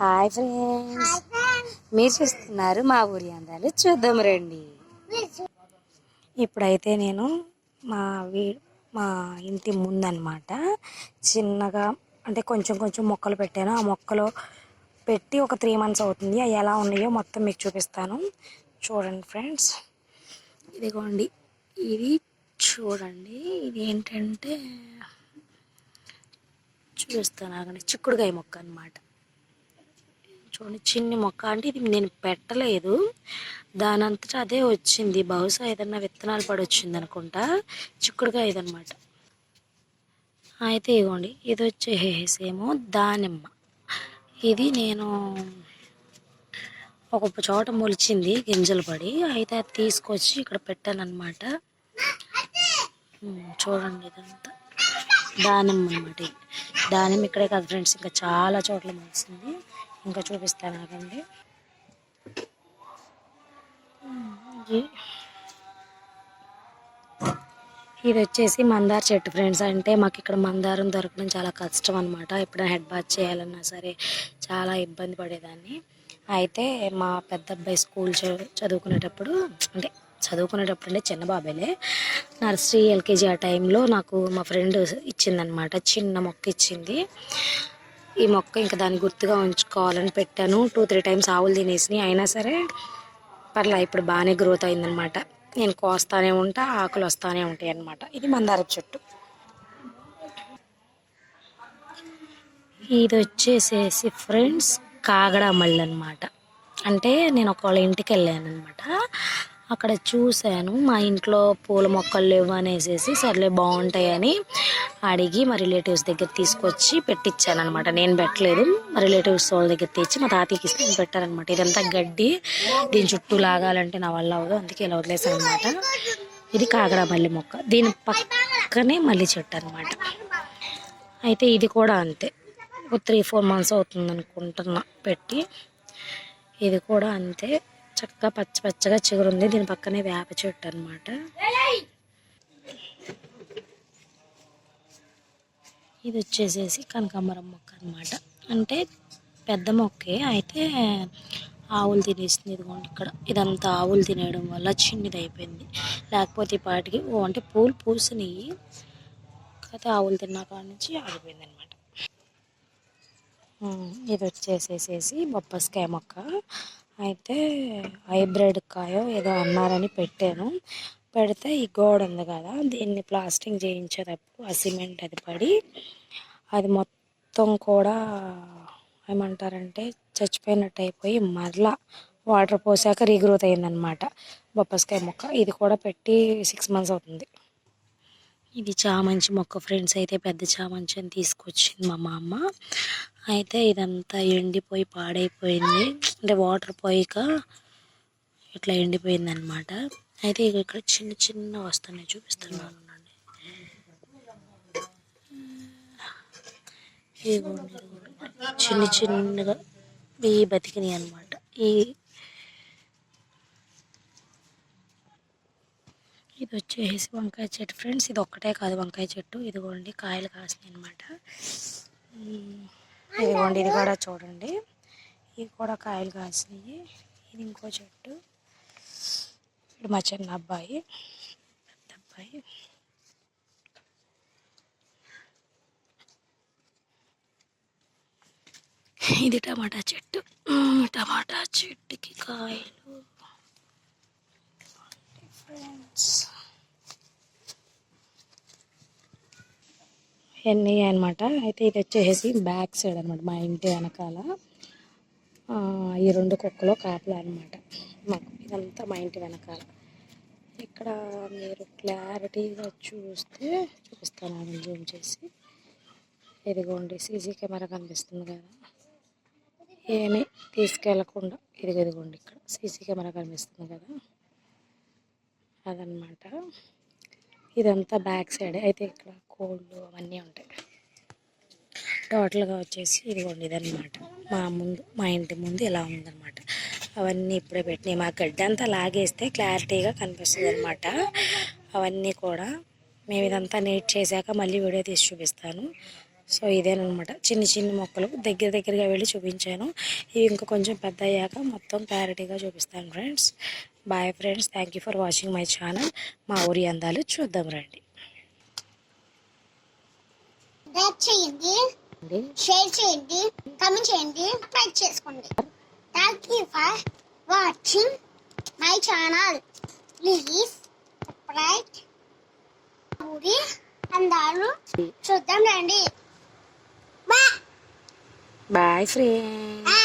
Hi friends. మీరు చూస్తున్నారు మా ఊరి అందాలు. చూద్దాం రండి. ఇప్పుడైతే నేను మా వీ మా ఇంటి ముందన్నమాట చిన్నగా అంటే కొంచెం కొంచెం మొక్కలు పెట్టాను. ఆ మొక్కలు పెట్టి ఒక త్రీ మంత్స్ అవుతుంది. అవి ఎలా ఉన్నాయో మొత్తం మీకు చూపిస్తాను. చూడండి ఫ్రెండ్స్. ఇదిగోండి. ఇది చూడండి. ఇది ఏంటంటే చూపిస్తాను. ఆగండి చిక్కుడుకాయ మొక్క అన్నమాట. చూడండి చిన్ని మొక్క అంటే ఇది నేను పెట్టలేదు. దాని అంతటా అదే వచ్చింది. బహుశా ఏదన్నా విత్తనాలు పడి వచ్చింది అనుకుంటా. చిక్కుడుకాయ ఇదనమాట అయితే ఇగోండి. ఇది వచ్చేసేమో దానిమ్మ. ఇది నేను ఒక చోట మొలిచింది గింజలు పడి. అయితే అది తీసుకొచ్చి ఇక్కడ పెట్టానమాట చూడండి ఇదంతా. దానిమ్మ అనమాట దానిమ్మ ఇక్కడే కాదు ఫ్రెండ్స్ ఇంకా చాలా చోట్ల మొలిచింది ఇంకా చూపిస్తాను ఆగండి. ఇది. వచ్చేసి మందార చెట్టు ఫ్రెండ్స్. అంటే మాకు ఇక్కడ మందారం దొరకడం చాలా కష్టం అనమాట ఎప్పుడైనా హెడ్ బాత్ చేయాలన్నా సరే చాలా ఇబ్బంది పడేదాన్ని. అయితే మా పెద్ద అబ్బాయి స్కూల్ చదువుకునేటప్పుడు అంటే చదువుకునేటప్పుడు అంటే చిన్న బాబాయిలే నర్సరీ ఎల్కేజీ ఆ టైంలో నాకు మా ఫ్రెండ్ ఇచ్చిందనమాట చిన్న మొక్క ఇచ్చింది. ఈ మొక్క ఇంకా దాన్ని గుర్తుగా ఉంచుకోవాలని పెట్టాను. టూ త్రీ టైమ్స్ ఆవులు తినేసినాయి. అయినా సరే పర్లా ఇప్పుడు బాగానే గ్రోత్ అయిందనమాట నేను కోస్తానే ఉంటా ఆకులు వస్తానే ఉంటాయి అన్నమాట. ఇది మందార చెట్టు. ఇది వచ్చేసేసి ఫ్రెండ్స్ కాగడ మళ్ళీ అనమాట అంటే నేను ఒకవేళ ఇంటికి వెళ్ళాను అనమాట అక్కడ చూశాను. మా ఇంట్లో పూల మొక్కలు లేవు అనేసి సర్లే బాగుంటాయని అడిగి మా రిలేటివ్స్ దగ్గర తీసుకొచ్చి పెట్టించాను అనమాట నేను పెట్టలేదు. మా రిలేటివ్స్ వాళ్ళ దగ్గర తెచ్చి మా తాతయ్యకి ఇస్తే నేను పెట్టారనమాట ఇదంతా గడ్డి. దీని చుట్టూ లాగాలంటే నా వల్ల అవ్వదు. అందుకే ఇలా వదిలేసాను అనమాట ఇది కాకడా మల్లి మొక్క. దీని పక్కనే మల్లి చెట్టు అనమాట అయితే ఇది కూడా అంతే. ఒక త్రీ ఫోర్ మంత్స్ అవుతుంది అనుకుంటున్నా పెట్టి. ఇది కూడా అంతే. చక్కగా పచ్చ పచ్చగా చిగురుంది. దీని పక్కనే వేప చెట్టు అనమాట ఇది వచ్చేసేసి కనకాంబరం మొక్క అనమాట అంటే పెద్ద మొక్కే. అయితే ఆవులు తినేసింది ఇదిగోండి ఇక్కడ. ఇదంతా ఆవులు తినేయడం వల్ల చిన్నది అయిపోయింది. లేకపోతే ఈ పాటికి ఓ అంటే పూలు పూసినాయి. కాకపోతే ఆవులు తిన్నా కాడ నుంచి ఆగిపోయింది అనమాట ఇది వచ్చేసేసేసి బొప్పస్కాయ మొక్క. అయితే హైబ్రిడ్ కాయో ఏదో అన్నారని పెట్టాను. పెడితే ఈ గోడ ఉంది కదా దీన్ని ప్లాస్టింగ్ చేయించేటప్పుడు ఆ సిమెంట్ అది పడి అది మొత్తం కూడా ఏమంటారంటే చచ్చిపోయినట్టు అయిపోయి మరలా వాటర్ పోసాక రీగ్రోత్ అయిందనమాట బొప్పస్కాయ మొక్క ఇది కూడా పెట్టి సిక్స్ మంత్స్ అవుతుంది. ఇది చామంచి మొక్క ఫ్రెండ్స్ అయితే పెద్ద చామంచి అని తీసుకొచ్చింది మా మామ. అయితే ఇదంతా ఎండిపోయి పాడైపోయింది. అంటే వాటర్ పోయిక ఇట్లా ఎండిపోయింది అనమాట అయితే ఇక ఇక్కడ చిన్న చిన్న వస్తున్నాయి చూపిస్తున్నాను అండి ఇదిగోండి. చిన్న చిన్నగా ఈ బతికినాయి అనమాట ఈ ఇది వచ్చేసి వంకాయ చెట్టు ఫ్రెండ్స్. ఇది ఒక్కటే కాదు వంకాయ చెట్టు. ఇదిగోండి కాయలు కాసినాయి అనమాట ఇదిగోండి ఇది కూడా చూడండి. ఇది కూడా కాయలు కాసినాయి. ఇది ఇంకో చెట్టు. ఇది మా చిన్న అబ్బాయి. పెద్ద అబ్బాయి. ఇది టమాటా చెట్టు. టమాటా చెట్టుకి కాయలు. ఫ్రెండ్స్ ఇవన్నీ అనమాట అయితే ఇది వచ్చేసి బ్యాక్ సైడ్ అనమాట మా ఇంటి వెనకాల. ఈ రెండు కుక్కలు కాపలా అనమాట మాకు ఇదంతా మా ఇంటి వెనకాల. ఇక్కడ మీరు క్లారిటీగా చూస్తే చూపిస్తాను జూమ్ చేసి. ఇదిగోండి సీసీ కెమెరా కనిపిస్తుంది కదా. ఏమీ తీసుకెళ్ళకుండా ఇదిగో ఇదిగోండి ఇక్కడ సీసీ కెమెరా కనిపిస్తుంది కదా. అదనమాట ఇదంతా బ్యాక్ సైడ్ అయితే ఇక్కడ కోళ్ళు అవన్నీ ఉంటాయి. టోటల్గా వచ్చేసి ఇదిగోండి ఇదనమాట మా ముందు మా ఇంటి ముందు ఇలా ఉందన్నమాట. అవన్నీ ఇప్పుడే పెట్టినాయి. మా గడ్డి అంతా లాగేస్తే క్లారిటీగా కనిపిస్తుంది అనమాట అవన్నీ కూడా మేము ఇదంతా నీట్ చేశాక మళ్ళీ వీడియో తీసి చూపిస్తాను. సో ఇదేనమాట చిన్ని చిన్ని మొక్కలు దగ్గర దగ్గరగా వెళ్ళి చూపించాను. ఇవి ఇంకా కొంచెం పెద్ద అయ్యాక మొత్తం క్లారిటీగా చూపిస్తాను friends. Bye friends thank you for watching my channel మా ఊరి అందాలు చూద్దాం రండి. చేయండి. షేర్ చేయండి. కమెంట్ చేయండి. లైక్ చేసుకోండి. Thank you for watching my channel please subscribe ఊరి అందాలు చూద్దాం రండి. Bye bye friends